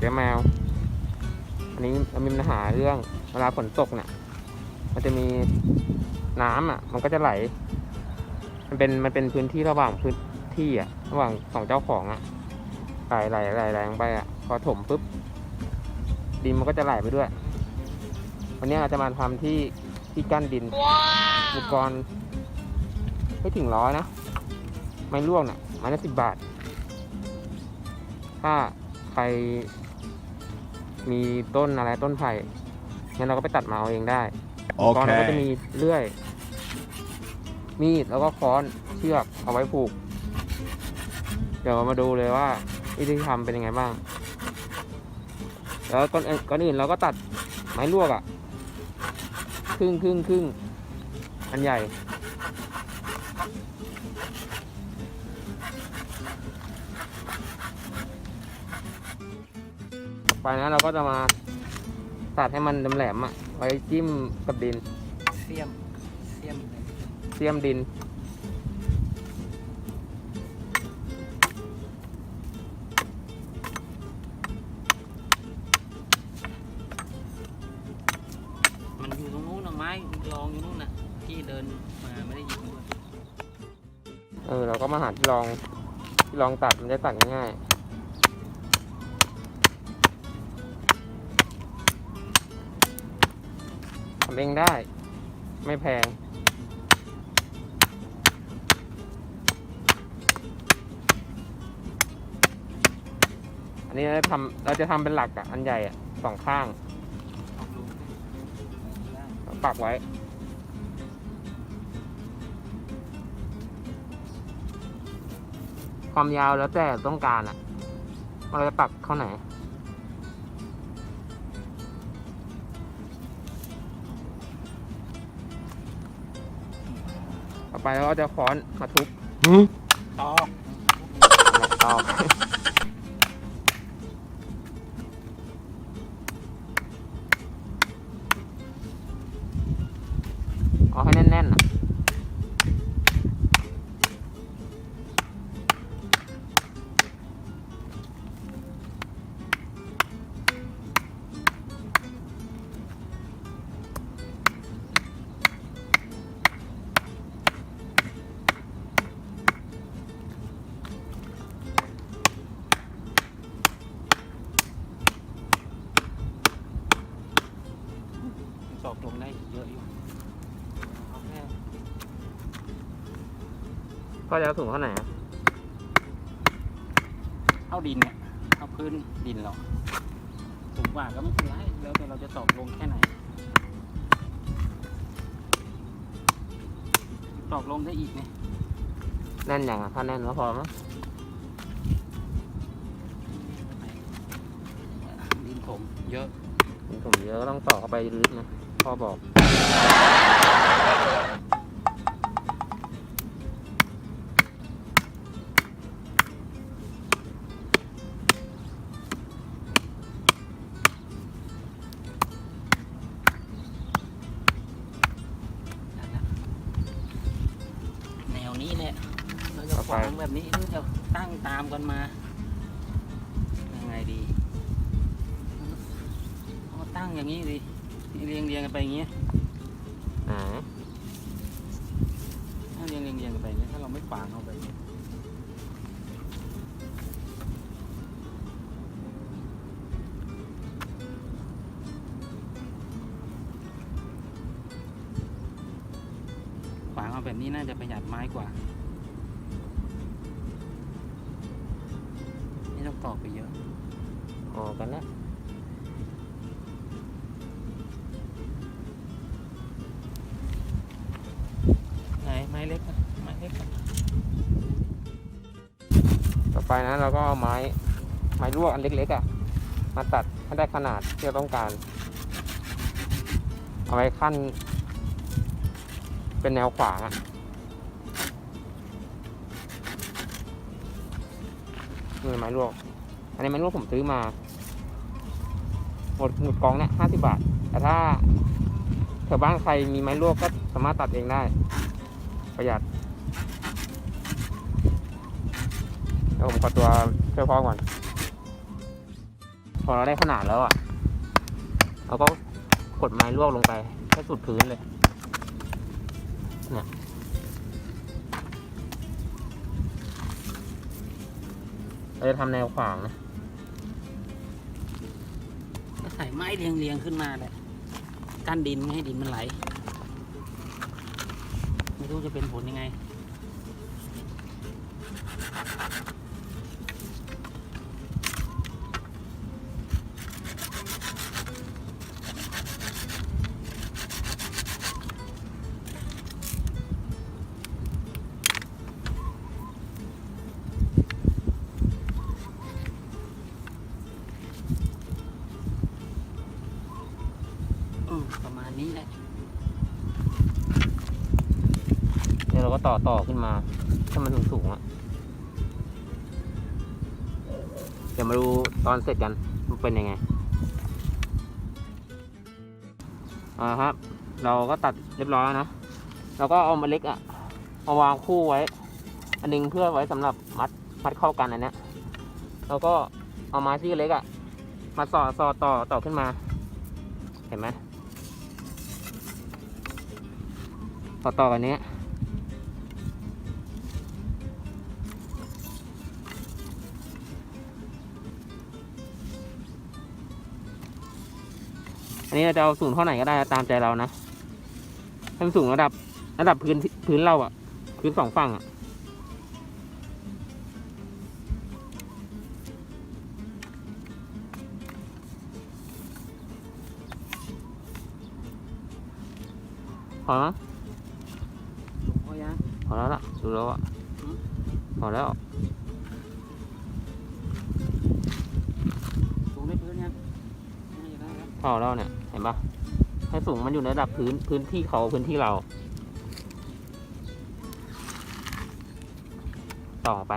สวนเจ๊แมว อันนี้เรามีปัญหาเรื่องเวลาฝนตกเนี่ยมันจะมีน้ำอะ มันก็จะไหล มันเป็นมันเป็นพื้นที่ระหว่างพื้นที่อะ ระหว่างสองเจ้าของอะไหลไหลไหลไหลลงไปอะ พอถมปุ๊บดินมันก็จะไหลไปด้วย วันนี้เราจะมาทำที่ที่กั้นดินอุปกรณ์ไม่ถึงร้อยนะ ไม้ลวกเนี่ยไม้ละสิบบาท ถ้าใคร มีต้นอะไรต้นไผ่งั้นเราก็ไปตัดมาเอาเองได้อุปกรณ์เราก็จะมีเลื่อย มีดแล้วก็ค้อนเชือกเอาไว้ผูก เดี๋ยวมาดูเลยว่าวิธีทำเป็นยังไงบ้าง แล้วก่อนอื่นก่อนอื่นเราก็ตัดไม้ลวกอะ่ะ ครึ่งครึ่งครึ่งอันใหญ่ ไปนะเราก็จะมาตัดให้มันแหลมๆอะไว้จิ้มกับดินเสียมเสียมเลยเสียมดิน มันอยู่ตรงนู้นนะไม้รองอยู่นู้นน่ะที่เดินมาไม่ได้ยิงด้วยเออเราก็มาหาที่ลองที่ลองตัดมันจะตัดง่ายๆ เองได้ ไม่แพง อันนี้เราจะทำเราจะทำเป็นหลักอะอันใหญ่อะสองข้าง ปักไว้ ความยาวแล้วแต่ต้องการอะเราจะปักเข้าไหน ไปเราก็จะค้อนมาทุบตอกแล้วตอกเอาให้แน่นๆอะ ลงได้เยอะอยู่เอาแค่ก็จะเอาถุงเท่าไหร่อะเอาดินเนี่ยเอาพื้นดินเราสูงกว่าก็ไม่เป็นไรแล้วแต่เราจะตอกลงแค่ไหนตอกลงได้อีกเนี่ยแน่นอย่างอะถ้าแน่นก็พอมั้งดินถมเยอะถึงผมเยอะก็ต้องต่อเข้าไปลึกนะ พ่อบอก แนวนี้แหละเราจะขวางแบบนี้หรือจะตั้งตามกันมา ยังไงดีเอาตั้งอย่างนี้ดิ เรียงเรียงกันไปอย่างนี้อ่าถ้าเรียงเรียงเรียงกันไปอย่างนี้ยถ้าเราไม่ขวางเอาไปป่างนี้ขวางเอาแบบนี้น่าจะประหยัดไม้กว่า นี่ต้องตอกไปเยอะออกกันนะไเล็กอะไม้เล็กอะต่อไปนะเราก็เอาไม้ไม้ลวกอันเล็กๆอะมาตัดให้ได้ขนาดที่เราต้องการ เอาไว้ขั้น เป็นแนวขวางอะนี่ไม้ลวก อันนี้ไม้ลวกผมซื้อมา หมดหมดกองเนี่ยห้าสิบาท แต่ถ้าแถวบ้านใครมีไม้ลวกก็สามารถตัดเองได้ ประหยัดดี๋ยวผมขอตัวช่วยพ่อก่อน พอเราได้ขนาดแล้วอะ เราก็กดไม้ลวกลงไปให้สุดพื้นเลย เนี่ย เราจะทำแนวขวางนะใส่ไม้เรียงเรียงๆขึ้นมาแหละกั้นดินไม่ให้ดินมันไหล รู้จะเป็นผลยังไง ต่อต่อขึ้นมาให้มันสูงสูงๆอะเดี๋ยวมาดูตอนเสร็จกันมันเป็นยังไงอ่าครับ เราก็ตัดเรียบร้อยนะเราก็เอาเมาเล็กอะมาวางคู่ไว้ อันหนึงเพื่อไว้สำหรับมัดมัดเข้ากันอันเนี้ยเราก็เอาไม้ที่เล็กอะมาสอดสอดต่อต่อขึ้นมา เห็นไหมต่อต่อกันนี้ อันนี้เราจะเอาสูงเท่าไหร่ก็ได้ตามใจเรานะให้มันสูงระดับ ระดับพื้นพื้นเราอะพื้นสองฝั่งอะพอแล้วพอยังพอแล้วล่ะ ดูแล้วอะพอแล้วสูงได้พื้นยังน่าจะได้แล้วพอแล้วเนี่ย เห็นปะให้สูงมันอยู่ในระดับพื้นพื้นที่เขาพื้นที่เรา ต่อไป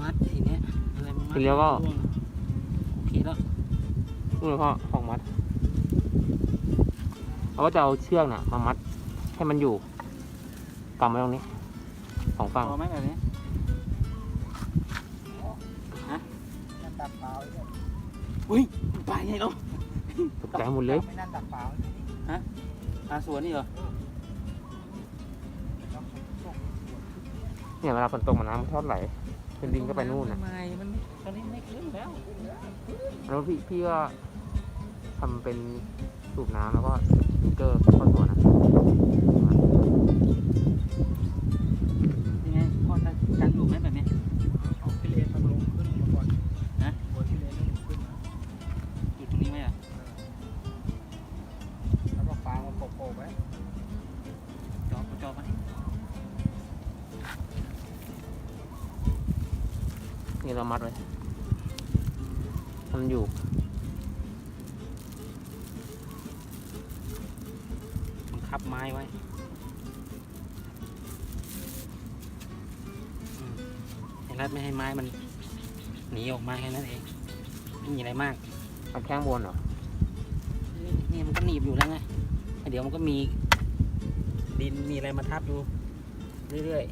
มัดทีเนี้ยอะไรมันมัดทีเดียวก็ ร่งโอเคแล้วนี่เลยพ่อของมัดเราก็จะเอาเชือกน่ะ มามัดให้มันอยู่กำไว้ตรงนี้สองฝั่งพอไหมแบบนี้ นั่นตักเปล่าเนี่ยอุ้ยมันไปไงลูกตกใจหมดเลย ไม่นั่นตักเปล่าปลาสวนนี่เหรอเนี่ยเวลาฝนตกมันน้ำมันชอบไหลเป็นดินก็ไปนู่นนะทำไมมันตอนนี้ไม่ขึ้นแล้วแล้วพี่พี่ก็ทำเป็นสูบน้ำแล้วก็สปริงเกอร์ ให้มันอยู่มันคับไม้ไว้อืมไอ้รัดไม่ให้ไม้มัน หนีออกมาแค่นั้นเอง ไม่มีอะไรมากมัดแข้งบนเหรอ นี่มันก็หนีบอยู่แล้วไงแล้วเดี๋ยวมันก็มี ดินมีอะไรมาทับดูเรื่อย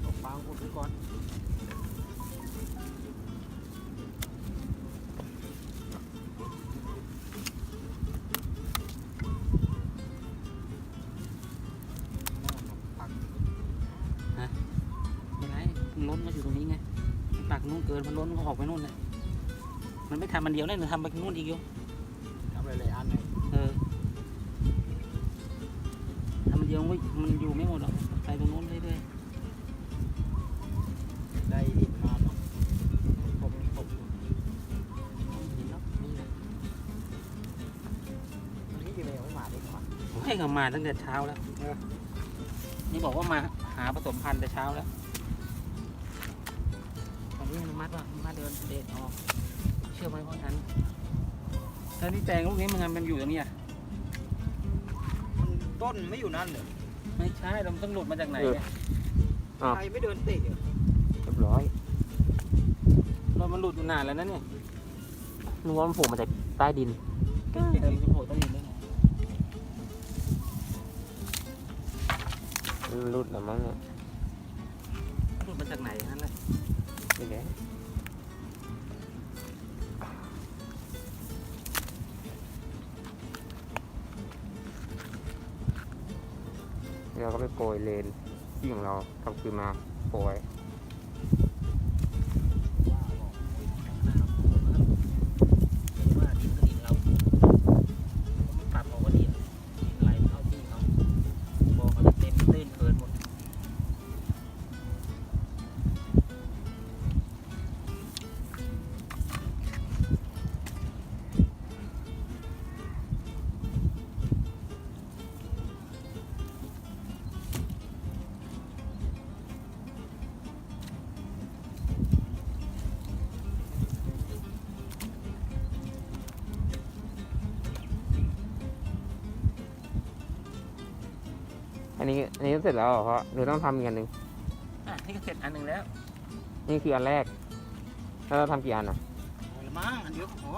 เอาฟางอุดไว้ก่อน เดียวเลยมันทำไปนู่นอีกอยู่ทำหลายๆอันเลยเออทำมันเดียวมันไม่มันอยู่ไม่หมดหรอกไปตรงนู้นเรื่อยได้หินมาเนาะผมผมๆเห็นแล้วนี่แหละวันนี้อยู่ในของหมาดีกว่าผมให้เขามาตั้งแต่เช้าแล้วนี่บอกว่ามาหาผสมพันธุ์แต่เช้าแล้วตอนนี้มันมัดว่ามาเดินเดทออก เชื่อไหมพ่อฉันถ้านี่แตงลูกนี้มันงทำมันอยู่ตรงนี้อ่ยต้นไม่อยู่นั่นเหรอไม่ใช่เราต้องหลุดมาจากไหนเลยอ้าใครไม่เดินเตะเหรอเรียบร้อยเรามันหลุดนานแล้วนะเนี่ยนึกว่ามันโผล่มาจากใต้ดิน เออจะโผล่ใต้ดินได้ไงมันรุดหรือมั้งหลุดมาจากไหน เลนที่ของเราทำคืนมาโปรยว่ นนี้อันนี้เสร็จแล้วเหรอเพราะหรือต้องทำอีกอันหนึ่งอะนี่ก็เสร็จอันหนึ่งแล้วนี่คืออันแรก แล้วเราทำกี่อันอะเอาละมั้งอันเดียวพอ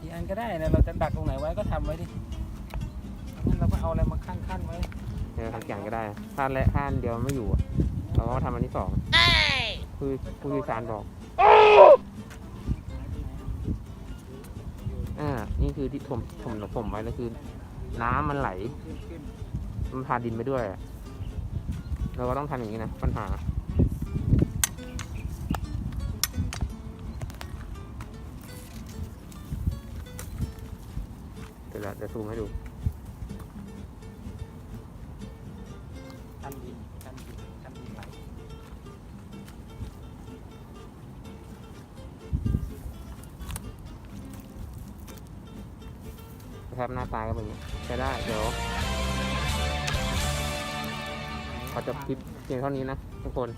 อีกอันก็ได้นะเราจะดักตรงไหนไว้ก็ทำไว้ดิงั้นเราก็เอาอะไรมาขั้นขั้นๆไว้เออทำกี่อันก็ได้ถ้าและถ้าอันเดียวไม่อยู่อะเราก็ทำอันที่สองคือผู้สื่อสารบอก อ่า นี่คือที่ถมถมผมไว้แล้วคือ น้ำมันไหล ขึ้นขึ้น มันพาดินไปด้วยอะเราก็ต้องทำอย่างนี้นะ ปัญหา เดี๋ยวเราจะซูมให้ดูขั้นดินขั้นดินขั้นดินไหลนะครับหน้าตาก็เป็นอย่างนี้ใช้ได้ เดี๋ยว ขอจบคลิปเพียงเท่านี้นะทุกคน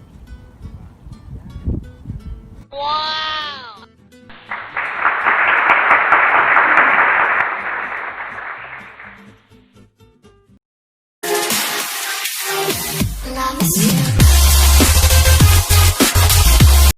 ว้า